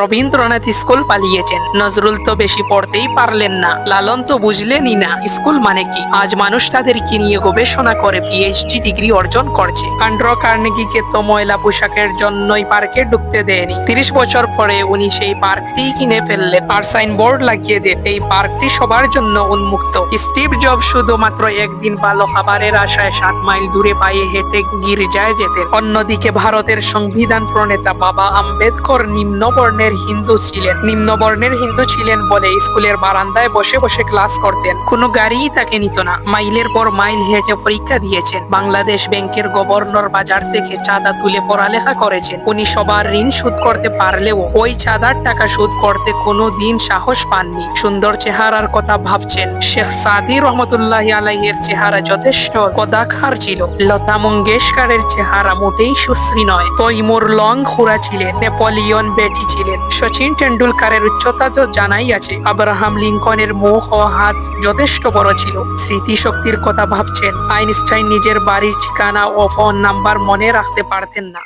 Rabindranath school পালিয়েছেন। Nazrul তো বেশি পড়তেই পারলেন না। লালন তো বুঝলেনই না, স্কুল মানে কি? আজ মানুষ তাদেরকে নিয়ে গবেষণা করে পিএইচডি ডিগ্রি অর্জন করছে। আন্ড্র কার্নেগিকে তো ময়লা পোশাকের জন্যই পার্কে ঢুকতে দেয়নি। তিরিশ বছর পরে উনি সেই পার্কটি কিনে ফেললেন। আর সাইনবোর্ড লাগিয়ে দেন, এই পার্কটি সবার জন্য উন্মুক্ত। স্টিভ জব শুধুমাত্র একদিন ভালো খাবারের আশায় সাত মাইল দূরে পায়ে হেঁটে গির্জায় যেতেন। অন্যদিকে ভারতের সংবিধান প্রণেতা বাবা আম্বেদকর নিম্ন বর্ণের হিন্দু ছিলেন নিম্ন বর্ণের হিন্দু ছিলেন বলে স্কুলের বারান্দায় বসে বসে ক্লাস করতেন। কোনো গাড়িই তাকে নিত না। মাইলের পর মাইল হেঁটে পরীক্ষা দিয়েছেন। বাংলাদেশ ব্যাংকের গভর্নর বাজার থেকে চাঁদা তুলে পড়ালেখা করেছেন। উনি সবার ঋণ শোধ করতে পারলেও ওই চাঁদার টাকা শোধ করতে কোনো দিন সাহস পাননি। সুন্দর চেহারার কথা ভাবছেন। শেখ সাদি রহমতুল্লাহ আলাইয়ের চেহারা যথেষ্ট কদাকার ছিল। লতা মঙ্গেশকরের চেহারা মোটেই সুশ্রী নয়। তৈমুর লং খুরা ছিলেন, নেপোলিয়ন বেটি ছিলেন। সচিন টেন্ডুলকারের উচ্চতা তো জানাই আছে আব্রাহাম লিঙ্কনের মুখ ও হাত যথেষ্ট বড় ছিল। স্মৃতিশক্তির কথা ভাবছেন, আইনস্টাইন নিজের বাড়ির ঠিকানা ও ফোন নাম্বার মনে রাখতে পারতেন না।